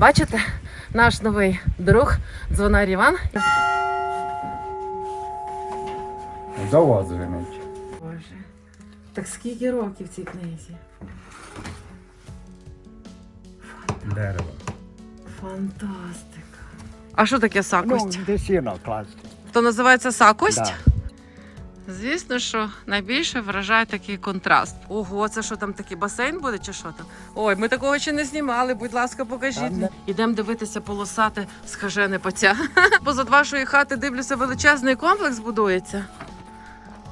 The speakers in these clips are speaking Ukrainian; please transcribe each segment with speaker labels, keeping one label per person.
Speaker 1: бачите, наш новий друг, дзвонар Іван.
Speaker 2: До вас женить.
Speaker 1: Боже. Так скільки років цій книзі?
Speaker 2: Дерево.
Speaker 1: Фантастика. А що таке
Speaker 2: Ну,
Speaker 1: сакость?
Speaker 2: де сіно класти.
Speaker 1: То називається сакость?
Speaker 2: Да.
Speaker 1: Звісно, що найбільше вражає такий контраст. Ого, це що там такий басейн буде, чи що там? Ой, ми такого ще не знімали. Будь ласка, покажіть. Ідемо дивитися полосати схажене поця. Позад вашої хати дивлюся, величезний комплекс будується.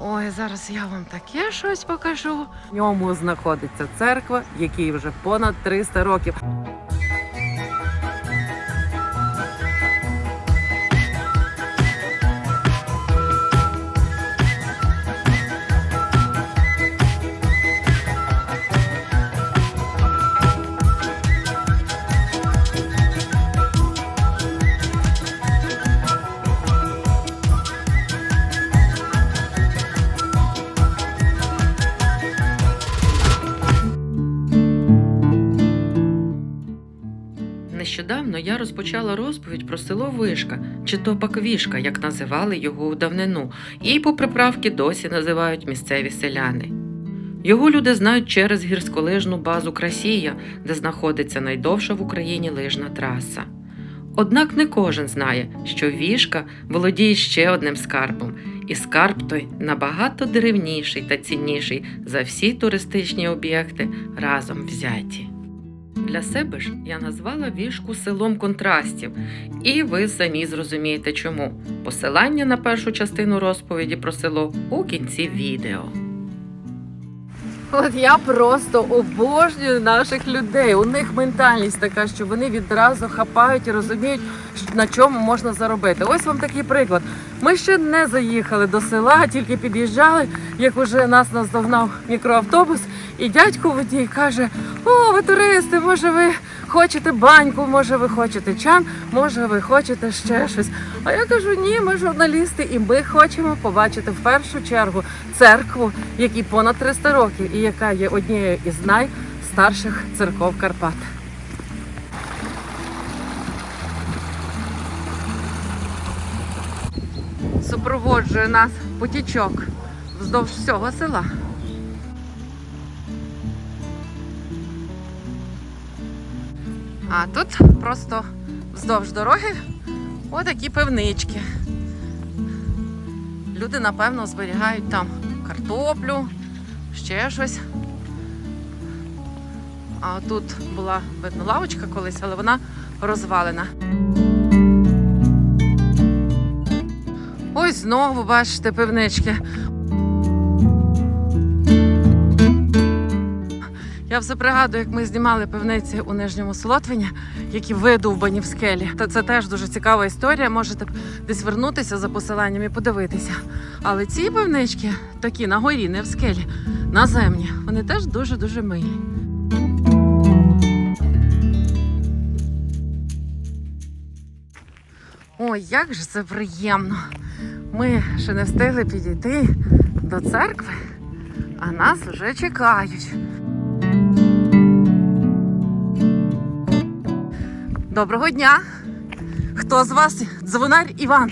Speaker 1: Ой, зараз я вам таке щось покажу. В ньому знаходиться церква, якій вже понад 300 років. Нещодавно я розпочала розповідь про село Вишка, чи то Паквішка, як називали його у давнину, і по приправки досі називають місцеві селяни. Його люди знають через гірськолижну базу Красія, де знаходиться найдовша в Україні лижна траса. Однак не кожен знає, що Вішка володіє ще одним скарбом, і скарб той набагато деревніший та цінніший за всі туристичні об'єкти разом взяті. Для себе ж я назвала вішку селом контрастів, і ви самі зрозумієте чому. Посилання на першу частину розповіді про село у кінці відео. От я просто обожнюю наших людей. У них ментальність така, що вони відразу хапають і розуміють, на чому можна заробити. Ось вам такий приклад. Ми ще не заїхали до села, тільки під'їжджали, як уже нас наздогнав мікроавтобус, і дядько водій каже: О, ви туристи, може ви хочете баньку, може ви хочете чан, може ви хочете ще щось. А я кажу, ні, ми журналісти, і ми хочемо побачити в першу чергу церкву, якій понад 300 років, і яка є однією із найстарших церков Карпат. Супроводжує нас потічок вздовж всього села. А тут просто вздовж дороги отакі пивнички. Люди, напевно, зберігають там картоплю, ще щось. А тут була видно лавочка колись, але вона розвалена. Ось знову бачите пивнички. Я все пригадую, як ми знімали пивниці у Нижньому Солотвині, які видовбані в скелі. Та це теж дуже цікава історія. Можете десь вернутися за посиланням і подивитися. Але ці пивнички такі на горі, не в скелі, наземні. Вони теж дуже-дуже милі. Ой, як же це приємно. Ми ще не встигли підійти до церкви, а нас вже чекають. Доброго дня! Хто з вас дзвонар Іван?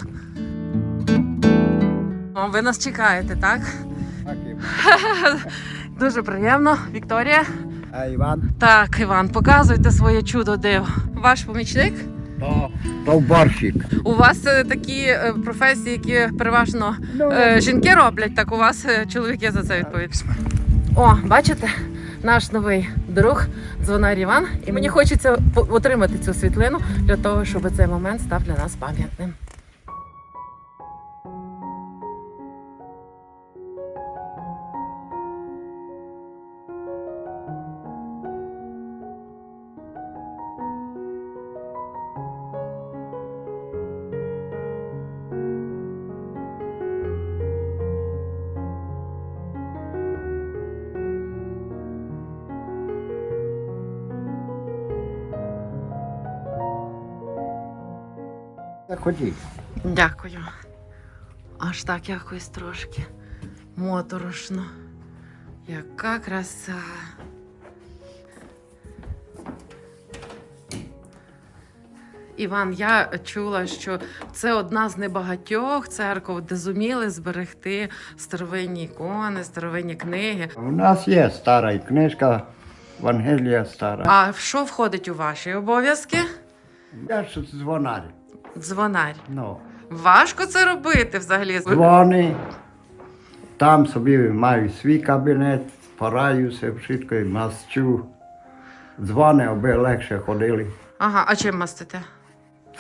Speaker 1: О, ви нас чекаєте, так?
Speaker 2: Так, і-
Speaker 1: Дуже приємно. Вікторія.
Speaker 2: А Іван?
Speaker 1: Так, Іван, показуйте своє чудо диво. Ваш помічник?
Speaker 2: То.
Speaker 1: У вас е, такі е, професії, які переважно
Speaker 2: Ну,
Speaker 1: е, жінки роблять, так у вас е, чоловіки за це відповідають. О, бачите, наш новий друг дзвонар Іван, і мені хочеться отримати цю світлину для того, щоб цей момент став для нас пам'ятним.
Speaker 2: Ходіть.
Speaker 1: Дякую. Аж так якось трошки моторошно. Яка краса. Іван, я чула, що це одна з небагатьох церков, де зуміли зберегти старовинні ікони, старовинні книги.
Speaker 2: У нас є стара і книжка, Евангелія стара.
Speaker 1: А що входить у ваші обов'язки?
Speaker 2: Я ж дзвонар.
Speaker 1: Дзвонар.
Speaker 2: Ну,
Speaker 1: Важко це робити взагалі.
Speaker 2: дзвони, там собі маю свій кабінет, пораюся, wszystko і мастю. Дзвони, аби легше ходили.
Speaker 1: Ага, а чим мастите?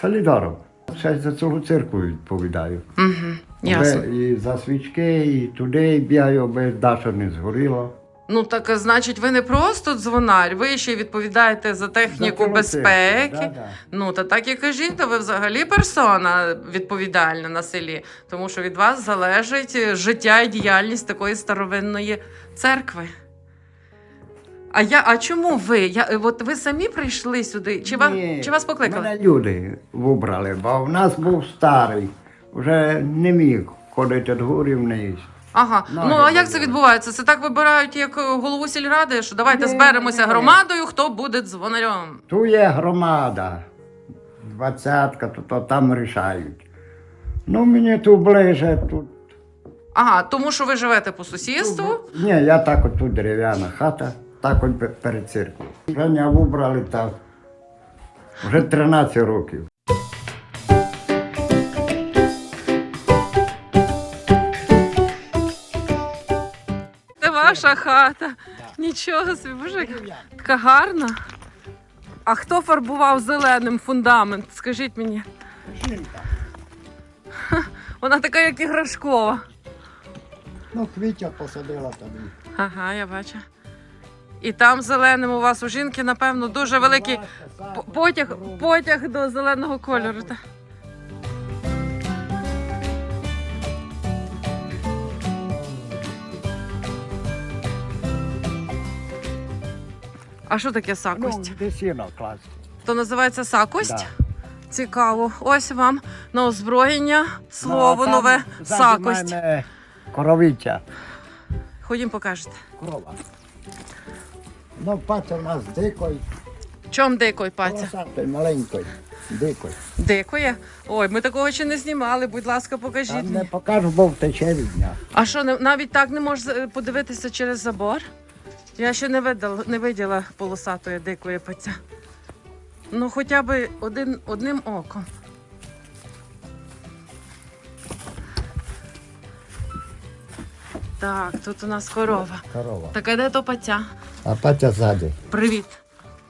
Speaker 2: Солідором. Ще за цілу церкву відповідаю.
Speaker 1: Угу, ясно.
Speaker 2: Аби І за свічки, і туди бігаю, аби Даша не згоріло.
Speaker 1: Ну так е, значить, ви не просто дзвонар, ви ще й відповідаєте за техніку
Speaker 2: За
Speaker 1: безпеки.
Speaker 2: да-да.
Speaker 1: Ну та так і кажіть, то ви взагалі персона відповідальна на селі, тому що від вас залежить е, життя і діяльність такої старовинної церкви. А я, а чому ви? Я, е, от ви самі прийшли сюди? Чи, вам,
Speaker 2: Ні,
Speaker 1: чи вас покликали?
Speaker 2: Мене люди вибрали, бо в нас був старий, вже не міг ходити до горі вниз.
Speaker 1: Ага. Ну а як це відбувається? Це так вибирають як е, голову сільради, що давайте
Speaker 2: Ні,
Speaker 1: зберемося
Speaker 2: ні.
Speaker 1: громадою, хто буде дзвонарем.
Speaker 2: Ту є громада, двадцятка, то, то там рішають. Ну, мені тут ближе, тут.
Speaker 1: Ага, тому що ви живете по сусідству.
Speaker 2: Ні, я так от тут дерев'яна хата, так от пе- перед церквою. Вже мене вибрали так. Вже 13 років.
Speaker 1: Ваша хата. Нічого собі, боже, яка- така гарна. А хто фарбував зеленим фундамент? Скажіть мені.
Speaker 2: Жінка.
Speaker 1: Вона така, як іграшкова.
Speaker 2: Ну, квітя посадила тобі.
Speaker 1: Ага, я бачу. І там зеленим у вас у жінки, напевно, дуже великий потяг, потяг до зеленого кольору. А що таке
Speaker 2: Ну,
Speaker 1: сакость?
Speaker 2: де сіно класти.
Speaker 1: То називається сакость?
Speaker 2: Да.
Speaker 1: Цікаво. Ось вам на озброєння слово
Speaker 2: Ну, а там
Speaker 1: нове сакость.
Speaker 2: мене Коровиця.
Speaker 1: Ходім покажете.
Speaker 2: Корова. Ну, паця у нас дикой,
Speaker 1: Чом дикой паця?
Speaker 2: маленький, дикой.
Speaker 1: Дикоє? Ой, ми такого ще не знімали. Будь ласка, покажіть.
Speaker 2: Там не покажу, бо втече від дня.
Speaker 1: А що, навіть так не можеш подивитися через забор? Я ще не видала, не виділа полосатої дикої паця. Ну, хоча б один, одним оком. Так, тут у нас корова.
Speaker 2: Корова.
Speaker 1: Так а де то паця?
Speaker 2: А паця ззаді.
Speaker 1: Привіт,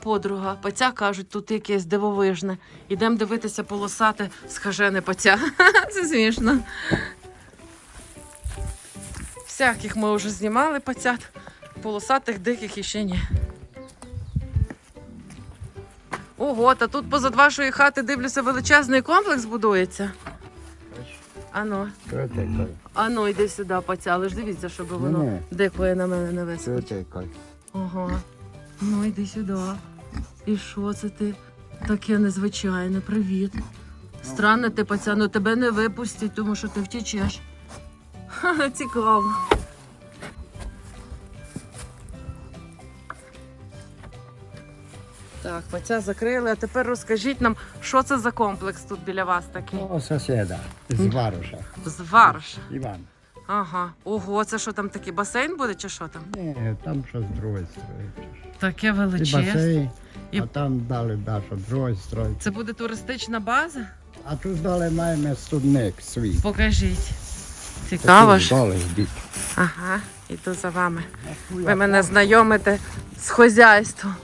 Speaker 1: подруга. Паця кажуть, тут якесь дивовижне. Ідемо дивитися полосати схажене паця. Це смішно. Всяких ми вже знімали пацят, полосатих диких іще ні. Ого, та тут позад вашої хати дивлюся, величезний комплекс будується. Ану,
Speaker 2: кой?
Speaker 1: ану, йди сюди, паця, але ж дивіться, щоб воно дикує на мене не? Ага. Ну, йди сюди. І що це ти? Таке незвичайне, привіт. Странно ти, пацану, тебе не випустять, тому що ти втічеш. Ха, цікаво. Так, паця закрили, а тепер розкажіть нам, що це за комплекс тут біля вас такий?
Speaker 2: О, сусіда. З Варуша.
Speaker 1: З Варш.
Speaker 2: Іван.
Speaker 1: Ага. Ого, це що там такий басейн буде чи що там?
Speaker 2: Ні, там щось друге строїть.
Speaker 1: Таке
Speaker 2: І
Speaker 1: величезне.
Speaker 2: басейн,
Speaker 1: І-
Speaker 2: а там далі Даша друге строїть.
Speaker 1: Це буде туристична база?
Speaker 2: А тут далі маємо студник свій.
Speaker 1: Покажіть. Цікаво ж.
Speaker 2: Далі йдіть.
Speaker 1: Ага, іду за вами. Ви мене знайомите з хозяйством.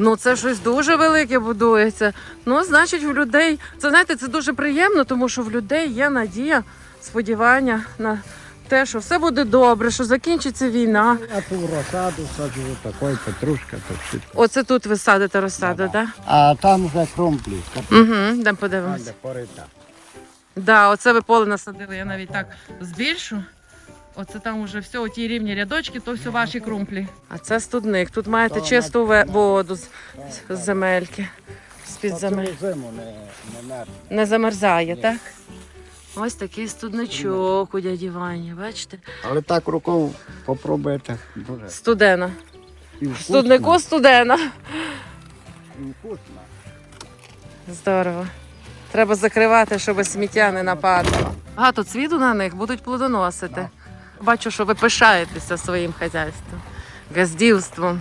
Speaker 1: Ну, це щось дуже велике будується. Ну, значить, в людей. Це знаєте, це дуже приємно, тому що в людей є надія, сподівання на те, що все буде добре, що закінчиться війна.
Speaker 2: Я ту розсаду саджу, такой петрушка, то все.
Speaker 1: Оце тут ви садите розсаду, так?
Speaker 2: А там вже крумплі.
Speaker 1: Угу,
Speaker 2: Там,
Speaker 1: подивимося.
Speaker 2: де порита.
Speaker 1: Да, оце ви поле насадили. Я навіть так збільшу. Оце там уже все, оті рівні рядочки, то все ваші крумплі. А це студник. Тут маєте чисту ве- воду з, з земельки. З-під земель.
Speaker 2: зиму не, не мерзне.
Speaker 1: Не замерзає,
Speaker 2: Ні.
Speaker 1: так? Ось такий студничок у дяді Вані, бачите?
Speaker 2: Але так рукою попробуйте. Дуже.
Speaker 1: Студена.
Speaker 2: І
Speaker 1: В
Speaker 2: вкусно,
Speaker 1: студнику студена.
Speaker 2: І вкусно.
Speaker 1: Здорово. Треба закривати, щоб сміття не нападало. Багато цвіту на них будуть плодоносити. Бачу, що ви пишаєтеся своїм хазяйством, газдівством.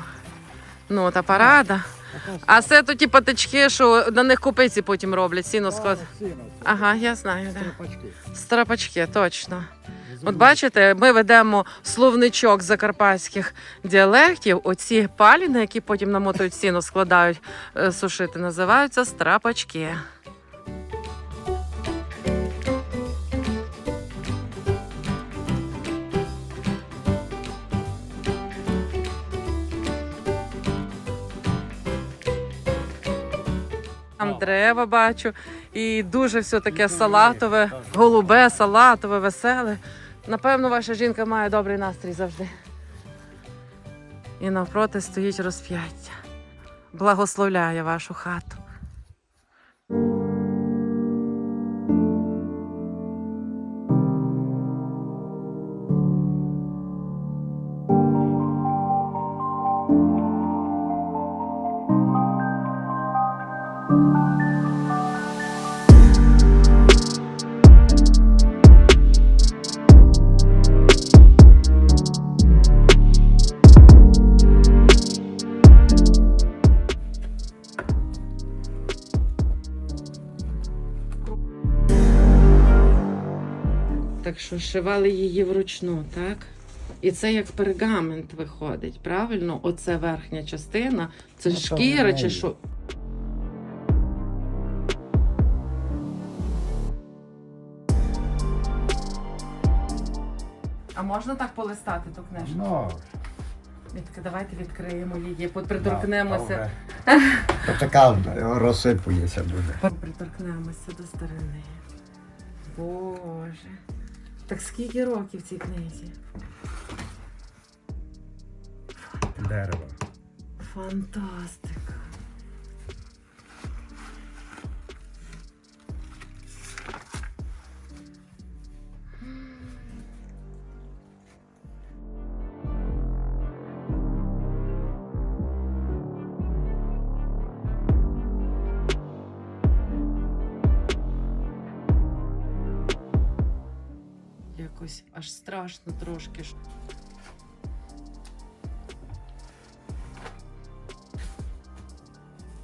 Speaker 1: Ну, та парада. А це то ті патички, що на них купиці потім роблять, сіно склад. Ага, я знаю. Да. Страпачки, точно. От бачите, ми ведемо словничок закарпатських діалектів. Оці палі, на які потім намотують сіно, складають е, сушити, називаються страпачки. Дерева бачу, і дуже все таке салатове, голубе, салатове, веселе. Напевно, ваша жінка має добрий настрій завжди. І навпроти стоїть розп'яття. Благословляє вашу хату. Шивали її вручну, так? І це як пергамент виходить, правильно? Оце верхня частина, це
Speaker 2: Ну,
Speaker 1: шкіра чи що? А можна так полистати ту книжку?
Speaker 2: Ну,
Speaker 1: Відки, давайте відкриємо її, приторкнемося.
Speaker 2: То така розсипується буде.
Speaker 1: Приторкнемося до старини. Боже. Так скільки років цій книзі?
Speaker 2: Дерево.
Speaker 1: Фантастика. Страшно трошки. ж.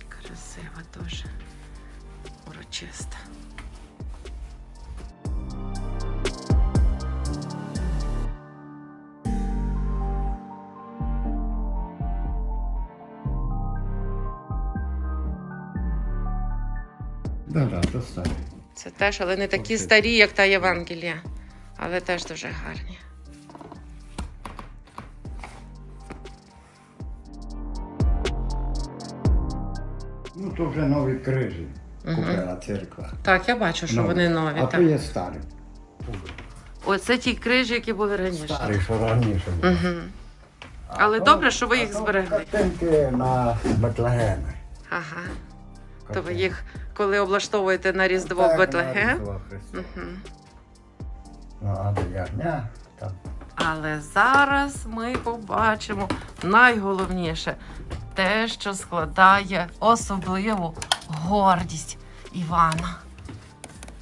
Speaker 1: Красива теж. Урочиста.
Speaker 2: Да, да, старе.
Speaker 1: Це теж, але не такі старі, як та Євангелія. Але теж дуже гарні.
Speaker 2: Ну, то вже нові крижі купила церква.
Speaker 1: Так, я бачу, що
Speaker 2: Нові.
Speaker 1: вони нові.
Speaker 2: А
Speaker 1: так.
Speaker 2: то є старі.
Speaker 1: Оце ті крижі, які були раніше.
Speaker 2: Старі, що раніше були.
Speaker 1: Угу.
Speaker 2: А
Speaker 1: Але
Speaker 2: то-
Speaker 1: добре, що ви
Speaker 2: а
Speaker 1: їх
Speaker 2: то
Speaker 1: зберегли.
Speaker 2: Картинки на Бетлегеми.
Speaker 1: Ага. То ви їх, коли облаштовуєте на Різдво в Бетлегем. Угу.
Speaker 2: Ну, а там.
Speaker 1: Але зараз ми побачимо найголовніше те, що складає особливу гордість Івана.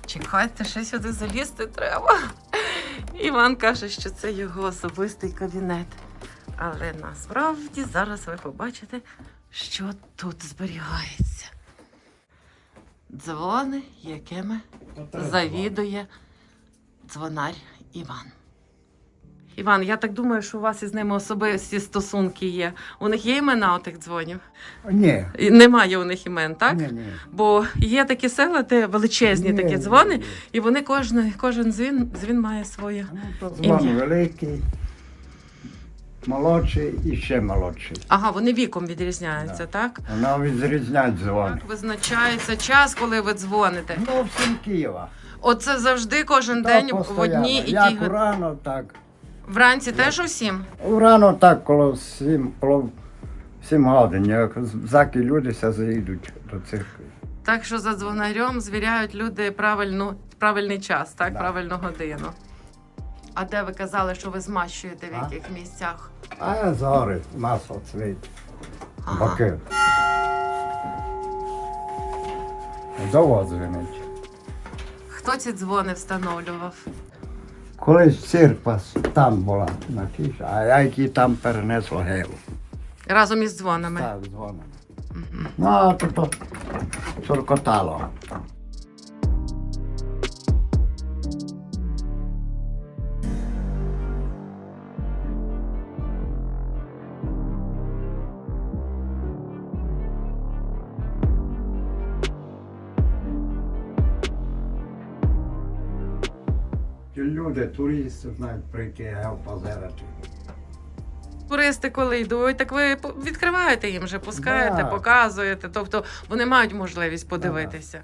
Speaker 1: Чекайте, ще сюди залізти треба. Іван каже, що це його особистий кабінет. Але насправді зараз ви побачите, що тут зберігається. Дзвони, якими завідує дзвонар Іван. Іван, я так думаю, що у вас із ними особисті стосунки є. У них є імена у тих дзвонів?
Speaker 2: Ні.
Speaker 1: І Немає у них імен, так?
Speaker 2: Ні, ні.
Speaker 1: Бо є такі села, де величезні
Speaker 2: Ні,
Speaker 1: такі
Speaker 2: ні,
Speaker 1: дзвони,
Speaker 2: ні.
Speaker 1: і вони кожен, кожен дзвін, дзвін має своє.
Speaker 2: Ну, то дзвон
Speaker 1: Ім'я.
Speaker 2: великий, молодший і ще молодший.
Speaker 1: Ага, вони віком відрізняються, так?
Speaker 2: Вона відрізнять дзвони.
Speaker 1: Як визначається час, коли ви дзвоните?
Speaker 2: Ну, всім Києва.
Speaker 1: Оце завжди кожен
Speaker 2: Та
Speaker 1: день в
Speaker 2: постоянно.
Speaker 1: одній і тій
Speaker 2: Як
Speaker 1: годині.
Speaker 2: урано, так.
Speaker 1: Вранці теж усім?
Speaker 2: Урано так коло сім, коло сім годин, як заки люди ся заїдуть до церкви.
Speaker 1: Так що за дзвонарем звіряють люди правильну, правильний час, так,
Speaker 2: Да.
Speaker 1: правильну годину. А де ви казали, що ви змащуєте в
Speaker 2: А?
Speaker 1: яких місцях?
Speaker 2: А я згори масло цвіт, боки. Довго дзвонить.
Speaker 1: Хто ці дзвони встановлював?
Speaker 2: Колись церква там була на тій, а які там перенесло гелу.
Speaker 1: Разом із дзвонами.
Speaker 2: Так, дзвонами. Ну, а то цуркотало. Люди, туристи знають прийти позирати.
Speaker 1: Туристи, коли йдуть, так ви відкриваєте їм вже, пускаєте,
Speaker 2: Да.
Speaker 1: показуєте. Тобто вони мають можливість подивитися.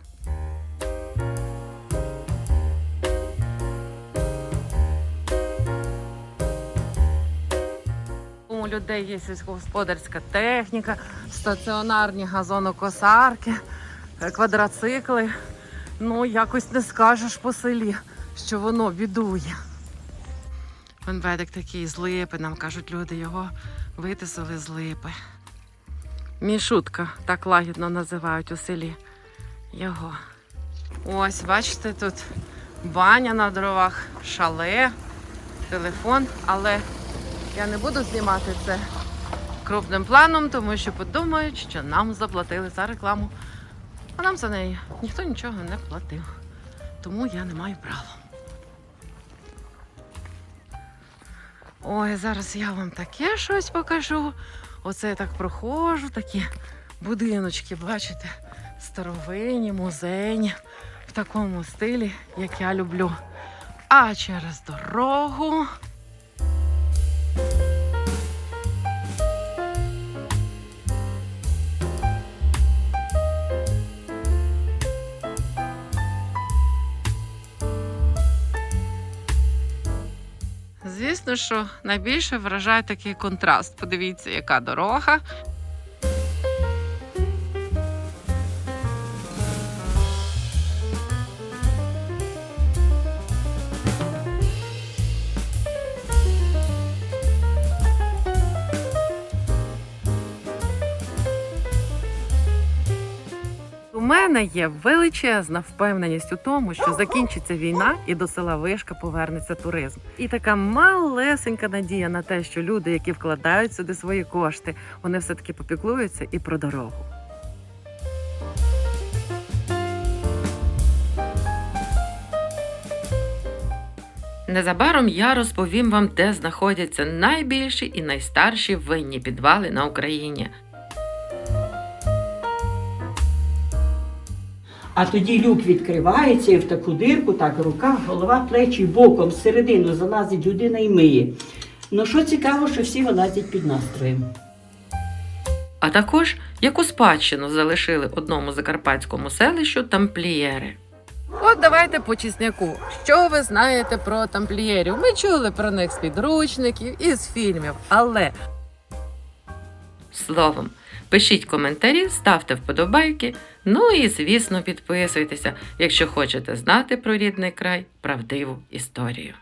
Speaker 1: У людей є сільськогосподарська техніка, стаціонарні газонокосарки, квадроцикли. Ну, якось не скажеш по селі, що воно бідує. Венведик такий з липи, нам кажуть люди, його витисали з липи. Мішутка, так лагідно називають у селі його. Ось, бачите, тут баня на дровах, шале, телефон, але я не буду знімати це крупним планом, тому що подумають, що нам заплатили за рекламу. А нам за неї ніхто нічого не платив. Тому я не маю права. Ой, зараз я вам таке щось покажу. Оце я так проходжу, такі будиночки, бачите, старовинні, музейні, в такому стилі, як я люблю. А через дорогу. Звісно, що найбільше вражає такий контраст. Подивіться, яка дорога. Мене є величезна впевненість у тому, що закінчиться війна і до села Вишка повернеться туризм. І така малесенька надія на те, що люди, які вкладають сюди свої кошти, вони все таки попіклуються і про дорогу. Незабаром я розповім вам, де знаходяться найбільші і найстарші винні підвали на Україні.
Speaker 3: А тоді люк відкривається і в таку дирку, так рука, голова, плечі боком, всередину залазить людина і миє. Ну що цікаво, що всі вилазять під настроєм.
Speaker 1: а також яку спадщину залишили одному закарпатському селищу тамплієри. От давайте по чесняку. Що ви знаєте про тамплієрів? Ми чули про них з підручників і з фільмів, але словом, пишіть коментарі, ставте вподобайки. Ну і звісно, підписуйтеся, якщо хочете знати про рідний край правдиву історію.